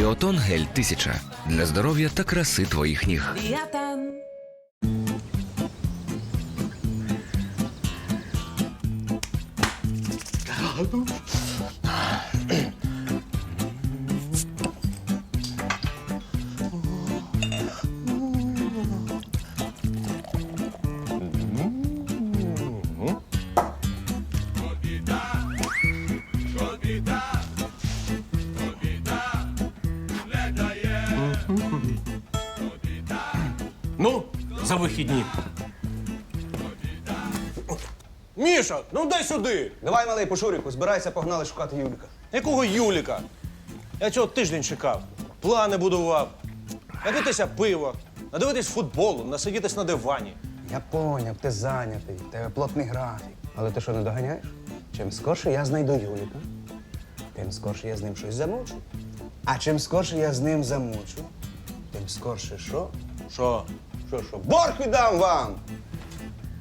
Біотон гель 1000 для здоров'я та краси твоїх ніг. Біатан. Вихідні. Міша, ну дай сюди. Давай, малий, по Шуріку, збирайся, погнали шукати Юліка. Якого Юліка? Я цього тиждень чекав. Плани будував. Напитися пива, надивитись футболу, насидітись на дивані. Я поняв, ти зайнятий, тебе плотний графік. Але ти що не доганяєш? Чим скорше я знайду Юліка, тим скорше я з ним щось замучу. А чим скорше я з ним замучу, тим скорше що? Що? Що, що? Борг віддам вам!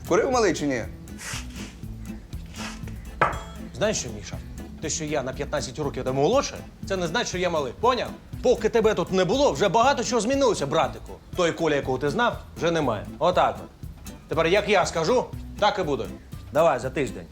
Вкурив малий чи ні? Знаєш що, Міша? Те, що я на 15 років тебе молодше, це не значить, що я малий. Поняв? Поки тебе тут не було, вже багато чого змінилося, братику. Той Коля, якого ти знав, вже немає. Отак от. Тепер як я скажу, так і буде. Давай за тиждень.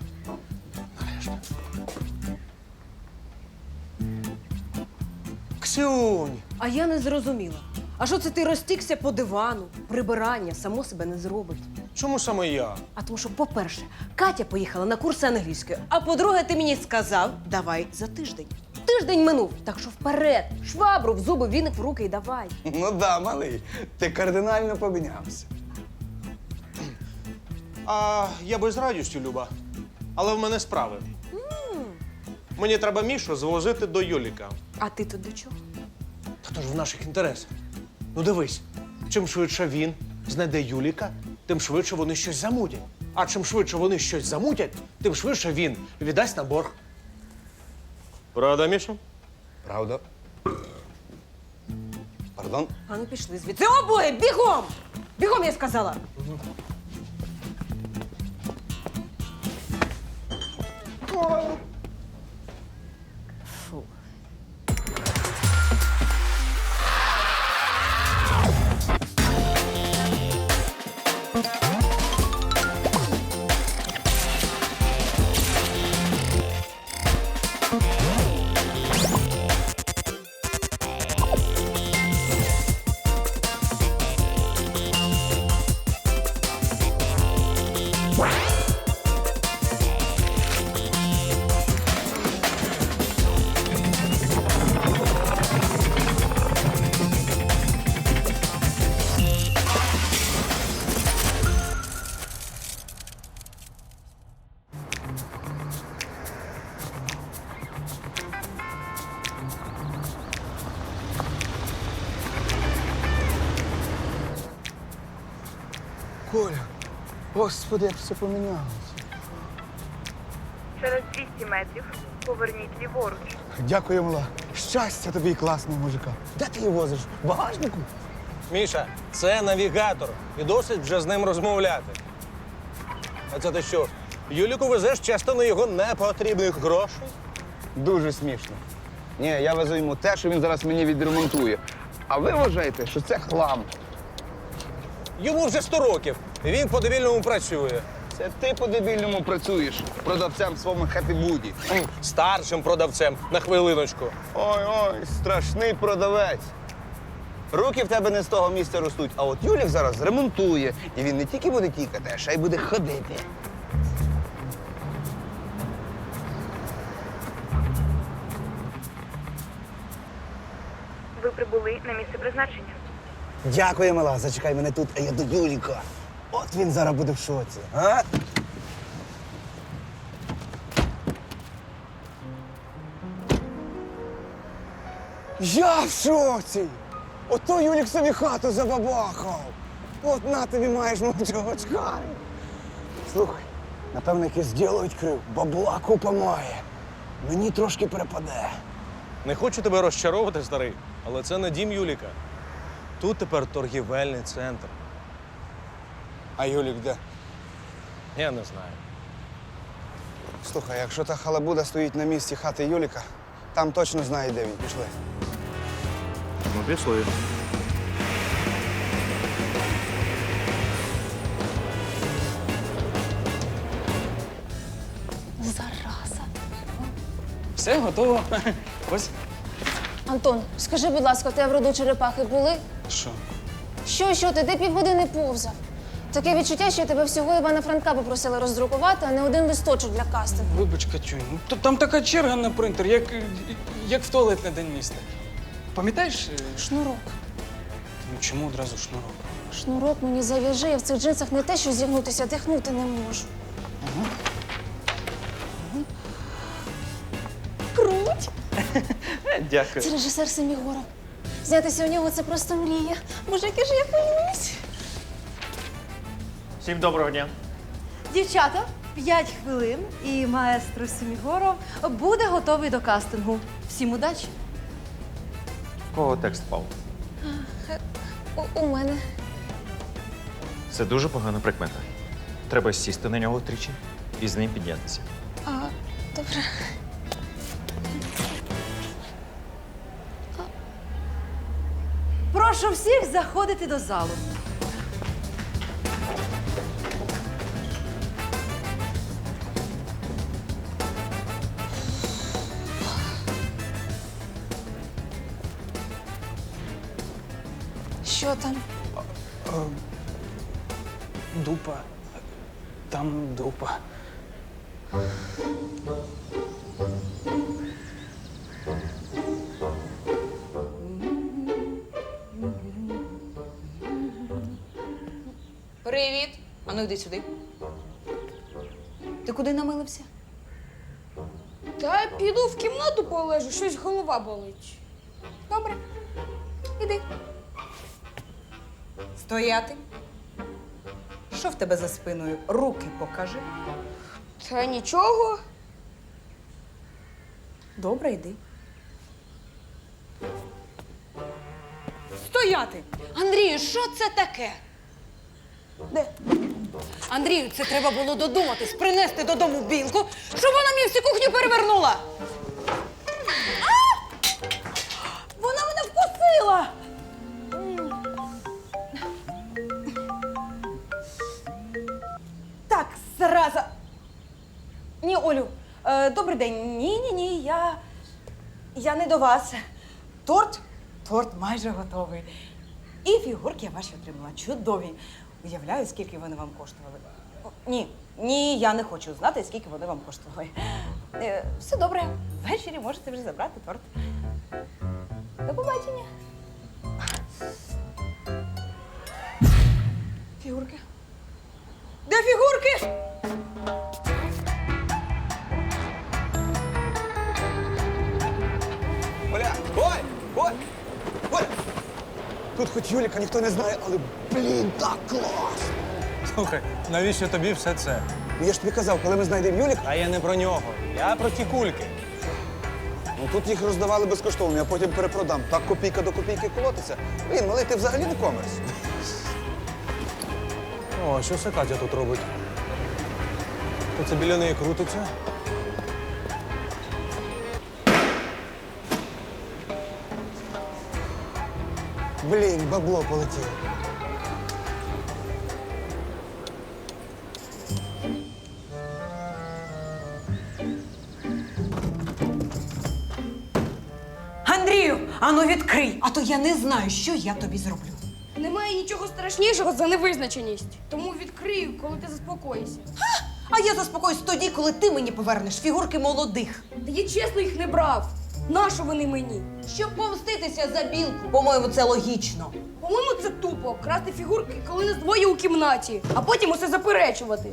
Ксюнь! А я не зрозуміла. А що це ти розтікся по дивану? Прибирання само себе не зробить. Чому саме я? А тому що, по-перше, Катя поїхала на курси англійської. А по-друге, ти мені сказав, давай за тиждень. Тиждень минув, так що вперед, швабру в зуби, віник в руки і давай. Ну да, малий, ти кардинально помінявся. А я би з радістю, Люба. Але в мене справи. Мені треба Мішу звозити до Юліка. А ти тут до чого? Та то ж в наших інтересах. Ну дивись, чим швидше він знайде Юліка, тим швидше вони щось замутять. А чим швидше вони щось замутять, тим швидше він віддасть на борг. Правда, Міша? Правда? Пардон? А ну пішли звідси. Обоє, бігом! Бігом, я сказала. Фу. Коля, господи, як все помінялося. Через 200 метрів поверніть ліворуч. Дякую, мала. Щастя тобі і класного мужика. Де ти її возиш? В багажнику? Міша, це навігатор. І досить вже з ним розмовляти. А це ти що? Юліку везеш частину його непотрібних грошей? Дуже смішно. Ні, я везу йому те, що він зараз мені відремонтує. А ви вважаєте, що це хлам. Йому вже 100 років. Він по довільному працює. Це ти по-дебільному працюєш продавцем в своєму хеппі-буді. Старшим продавцем на хвилиночку. Ой-ой, страшний продавець. Руки в тебе не з того місця ростуть, а от Юлік зараз ремонтує. І він не тільки буде тікати, а ще й буде ходити. Ви прибули на місце призначення. Дякую, мала. Зачекай мене тут, а я до Юліка. От він зараз буде в шоці. А? Я в шоці! Ото Юлік собі хату забабахав. От на тобі маєш мовчого чкарі. Слухай, напевно, якийсь діло відкрив. Бабла купа має. Мені трошки перепаде. Не хочу тебе розчаровувати, старий, але це не дім Юліка. Тут тепер торгівельний центр. А Юлік де? Я не знаю. Слухай, якщо та халабуда стоїть на місці хати Юліка, там точно знає, де він. Пішли. Ну, пішли. Зараза. Все, готово. Ось. Антон, скажи, будь ласка, у тебе в роду черепахи були? Що? Що, що ти? Де півгодини повзав? Таке відчуття, що тебе всього Івана Франка попросили роздрукувати, а не один листочок для кастингу. Вибач, Катюнь, ну то там така черга на принтер, як, як в туалет на день міста. Пам'ятаєш? е, Шнурок. Ну чому одразу шнурок? Шнурок мені зав'яжи, я в цих джинсах не те, що зігнутися, дихнути не можу. Круть! Дякую. Це режисер Семігоров. Знятися у нього це просто мрія. Боже, яке ж я хвилююсь. Всім доброго дня. Дівчата, 5 хвилин і маестро Семігоров буде готовий до кастингу. Всім удачі! Кого текст впав? У, у мене. Це дуже погана прикмета. Треба сісти на нього тричі і з ним піднятися. А, добре. Прошу всіх заходити до залу. Що там? Дупа. Там дупа. Привіт. А ну йди сюди. Ти куди намилився? Та піду в кімнату полежу, щось голова болить. Добре. Іди. Стояти. Що в тебе за спиною? Руки покажи. Та нічого. Добре, йди. Стояти! Андрію, що це таке? Де? Андрію, це треба було додуматись, принести додому білку, щоб вона мені всю кухню перевернула. А! Вона мене вкусила! Так, зараза. Ні, Олю, е, добрий день. Ні, ні, ні, я. Я не до вас. Торт? Торт майже готовий. І фігурки я ваші отримала. Чудові. Уявляю, скільки вони вам коштували. О, Ні, ні, я не хочу знати, скільки вони вам коштували. Е, все добре. Ввечері можете вже забрати торт. До побачення. Фігурки. Де фігурки? Тут хоч Юліка ніхто не знає, але блін, так клас! Слухай, навіщо тобі все це? Я ж тобі казав, коли ми знайдемо Юліка, А я не про нього. Я про ті кульки. ну тут їх роздавали безкоштовно, я потім перепродам. Так копійка до копійки колотиться. Блін, малий, ти взагалі не комерс. О, що це Катя тут робить? То це біля неї крутиться. Блін, бабло полетіло. Андрію, ану відкрий, а то я не знаю, що я тобі зроблю. Немає нічого страшнішого за невизначеність. Тому відкрию, коли ти заспокоїшся. А я заспокоюсь тоді, коли ти мені повернеш фігурки молодих. Та я чесно їх не брав. Нащо вони мені? Щоб помститися за білку. По-моєму, це логічно. По-моєму, це тупо красти фігурки, коли нас двоє у кімнаті, а потім усе заперечувати.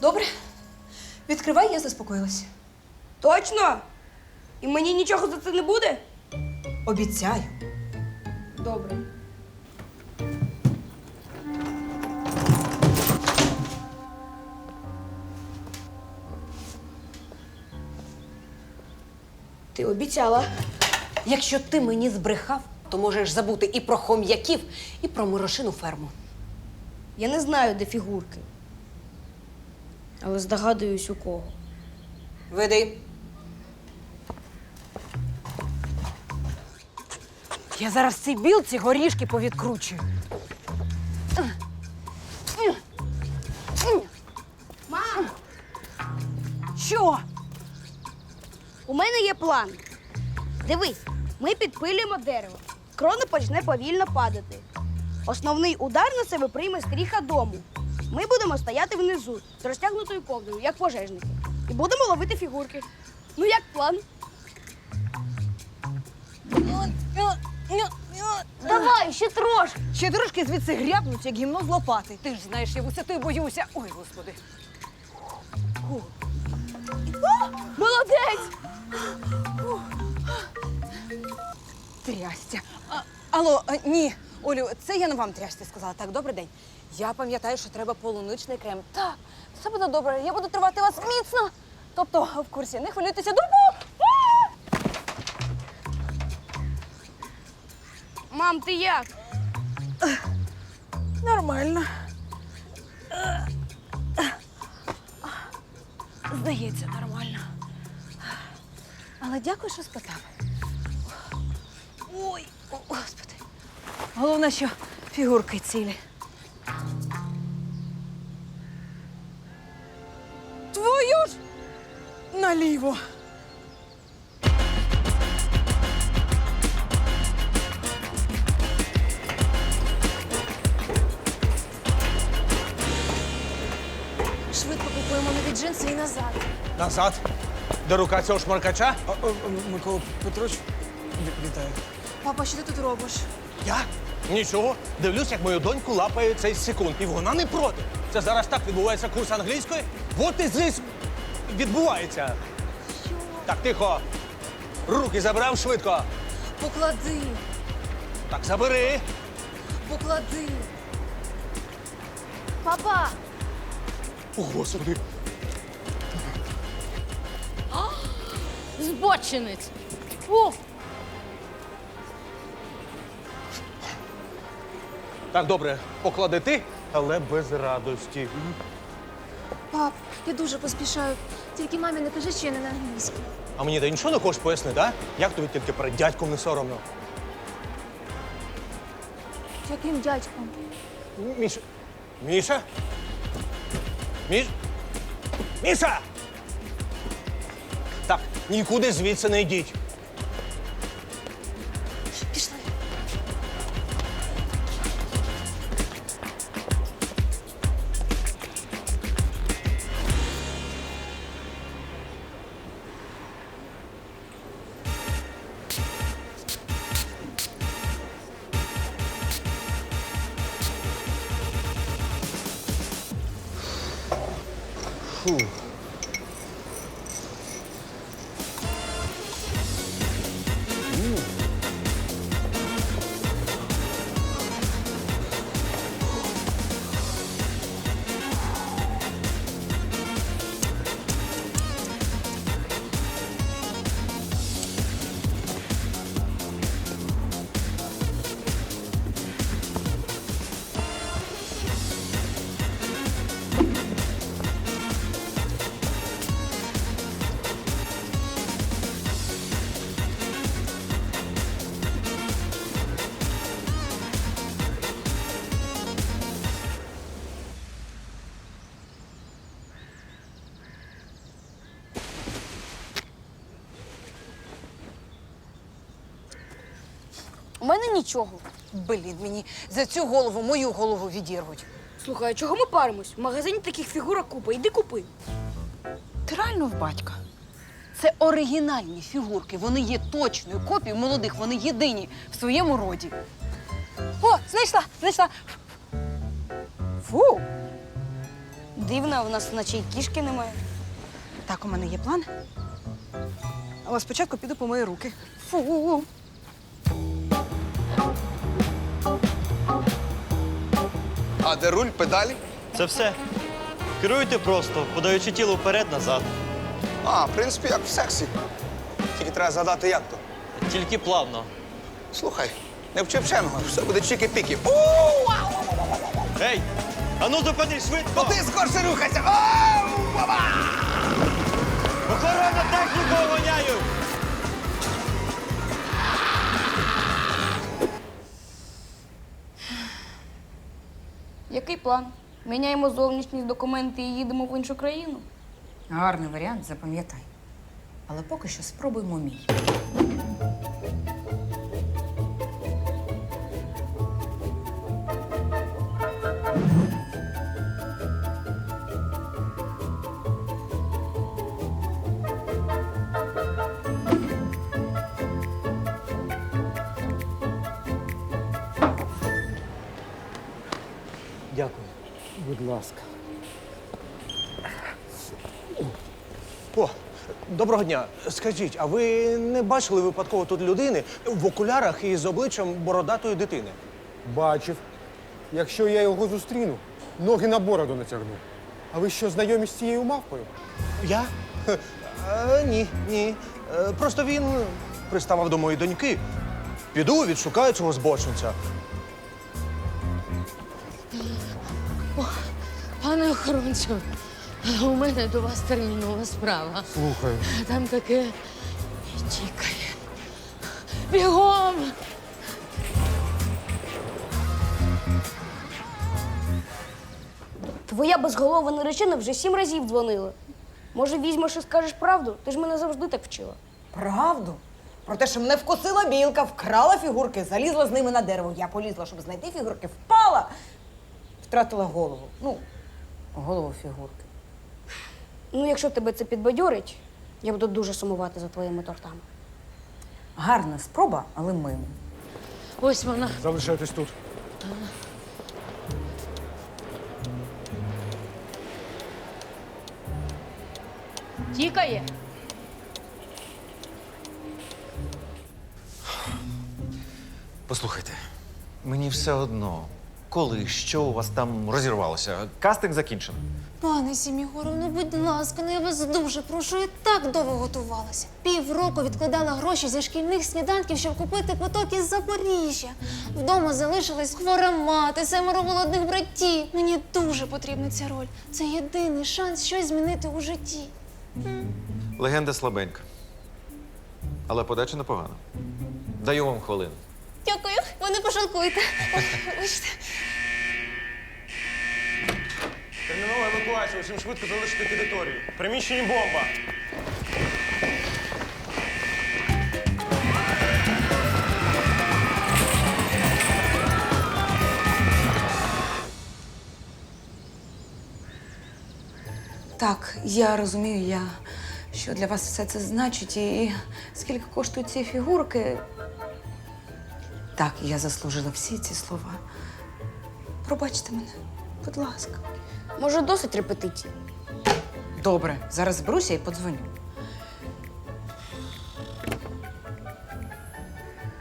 Добре. Відкривай, я заспокоїлась. Точно? І мені нічого за це не буде? Обіцяю. Добре. Ти обіцяла. Якщо ти мені збрехав, то можеш забути і про хом'яків, і про морошину ферму. Я не знаю, де фігурки. Але здогадуюсь, у кого. Веди. Я зараз цій білці горішки повідкручую. Мене є план. Дивись, ми підпилюємо дерево. Крона почне повільно падати. Основний удар на себе прийме стріха дому. Ми будемо стояти внизу з розтягнутою ковдрою, як пожежники. І будемо ловити фігурки. Ну як план? Давай, ще трошки. Ще трошки звідси грябнуть, як гімно з лопати. Ти ж знаєш, я висоти боюся. Ой, господи. Молодець! Трястя. А, алло, ні, Олю, це я не вам трястя сказала. Так, добрий день. Я пам'ятаю, що треба полуничний крем. Так, все буде добре. Я буду тривати вас міцно. Тобто в курсі. Не хвилюйтеся, дурбу! Мам, ти як? Нормально. Здається, нормально. Але дякую, що спитав. Ой, о, господи. Головне, що фігурки цілі. Твою ж наліво. Швидко купуємо нові джинси і назад. Назад. Де рука цього шмаркача? А, а, Микола Петрович, ві- вітаю. Папа, що ти тут робиш? Я? Нічого. Дивлюсь, як мою доньку лапає цей секунд. І вона не проти. Це зараз так відбувається курс англійської. От і здесь відбувається. Так, тихо. Руки забрав швидко. Поклади, Так, забери. поклади. Папа, О, Господи. Збочинець. О, Так, добре, поклади ти, але без радості. пап, я дуже поспішаю. Тільки мамі не кажи, що я не на англійській. А мені ти нічого не хочеш пояснити, а? Як тобі тільки перед дядьком не соромно? Яким дядьком? Міша. Міша? Міш? Міша! Нікуди звідси не йдіть. Пішли. Мене нічого. Блін, мені за цю голову мою голову відірвуть. Слухай, а чого ми паримось? В магазині таких фігурок купа. Іди купи. Ти реально в батька? Це оригінальні фігурки. Вони є точною копією молодих, вони єдині в своєму роді. О, знайшла, знайшла. Фу. Дивно, в нас наче й кішки немає. Так, у мене є план. Але спочатку піду по мої руки. Фу. А де руль, педалі? Це все. Керуйте просто, подаючи тіло вперед-назад. А, в принципі, як в сексі. Тільки треба згадати, як то. Тільки плавно. Слухай, не вчи вченого, все буде чики-піки. Ей! Ану зупини швидко! Ти скорше рухайся! Охорона техніку охороняють! Такий план. Міняємо зовнішні документи і їдемо в іншу країну. Гарний варіант, запам'ятай. Але поки що спробуємо мій. Доброго дня. Скажіть, а ви не бачили випадково тут людини в окулярах і з обличчям бородатої дитини? Бачив. Якщо я його зустріну, ноги на бороду натягну. А ви що, знайомі з цією мавпою? Я? Хе, е, ні, ні. Е, просто він приставав до моєї доньки. Піду, відшукаю цього збочинця. Пане охоронцю, у мене до вас термінова справа. Слухаю. Там таке чекає. Бігом! Твоя безголова наречена вже сім разів дзвонила. Може, візьмеш і скажеш правду? Ти ж мене завжди так вчила. Правду? Про те, що мене вкусила білка, вкрала фігурки, залізла з ними на дерево. Я полізла, щоб знайти фігурки, впала, втратила голову. Ну, голову фігурки. Ну, якщо тебе це підбадьорить, я буду дуже сумувати за твоїми тортами. Гарна спроба, але мимо. Ось вона. Залишайтесь тут. Тікає. Послухайте, мені все одно, коли що у вас там розірвалося. Кастинг закінчено. Пане Сімігоров, ну будь ласка, ну я вас дуже прошу, я так довго готувалася. Півроку відкладала гроші зі шкільних сніданків, щоб купити квиток із Запоріжжя. Вдома залишилась хвора мати, семеро голодних братів. Мені дуже потрібна ця роль. Це єдиний шанс щось змінити у житті. Легенда слабенька. Але подача непогана. Даю вам хвилину. Дякую, ви не пожалкуєте. Ой, вибачте. Термінова евакуація, усім швидко залишити територію. В Приміщенні бомба. Так, я розумію, я, що для вас все це значить і скільки коштують ці фігурки. Так, я заслужила всі ці слова. Пробачте мене, будь ласка. Може, досить репетицій? Добре, зараз зберуся і подзвоню.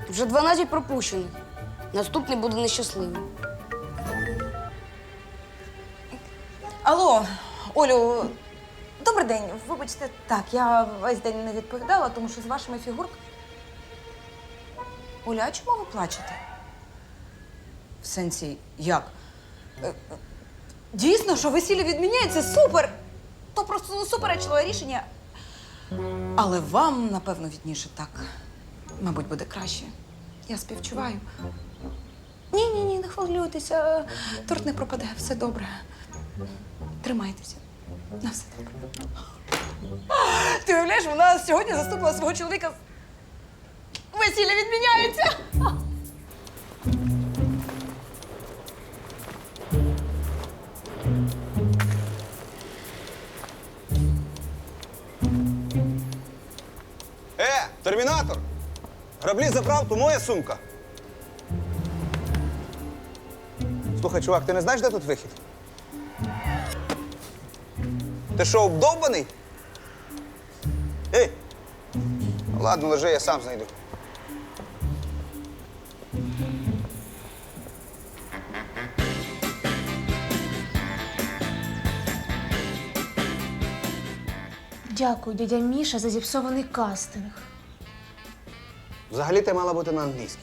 Вже 12 пропущених. Наступний буде нещасливий. Алло, Олю, добрий день. Вибачте, так, я весь день не відповідала, тому що з вашими фігурками. Оля, а чому ви плачете? В сенсі, як? Е, е, Дійсно, що весілля відміняється супер! То просто суперечливе рішення. Але вам, напевно, відніше так. Мабуть, буде краще. Я співчуваю. Ні, ні, ні, не хвилюйтеся. Торт не пропаде, все добре. Тримайтеся. На все добре. Ти уявляєш, вона сьогодні заступила свого чоловіка. Весілля відміняється. Е, термінатор! Граблі забрав, то моя сумка. Слухай, чувак, ти не знаєш, де тут вихід? Ти що, обдовбаний? Ей! Ладно, лежи, я сам знайду. Дякую, дядя Міша, за зіпсований кастинг. Взагалі ти мала бути на англійській.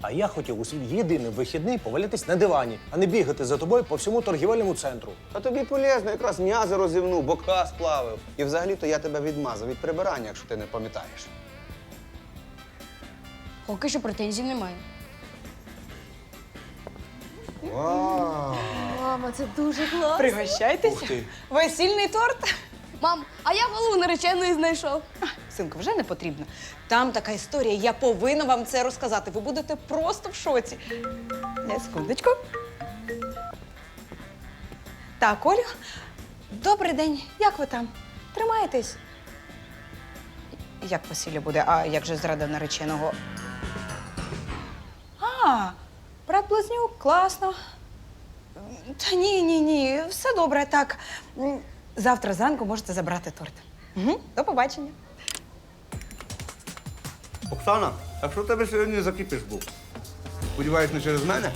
А я хотів у свій єдиний вихідний повалятись на дивані, а не бігати за тобою по всьому торгівельному центру. А тобі полезно, якраз м'язи розівнув, бока сплавив. І взагалі-то я тебе відмазав від прибирання, якщо ти не пам'ятаєш. Поки що претензій немає. Мама, це дуже класно. Пригощайтеся. Ух ти. Весільний торт. Мам, а я голову нареченої знайшов. Синку, вже не потрібно. Там така історія, я повинна вам це розказати. Ви будете просто в шоці. Не, секундочку. Так, Олю, добрий день. Як ви там? Тримаєтесь? Як весілля буде? А як же зрада нареченого? А, брат Близнюк, класно. Та ні, ні, ні, все добре, так. Завтра зранку можете забрати торт. Угу. До побачення. Оксана, а що в тебе сьогодні закипіш був? Сподіваюсь, не через мене?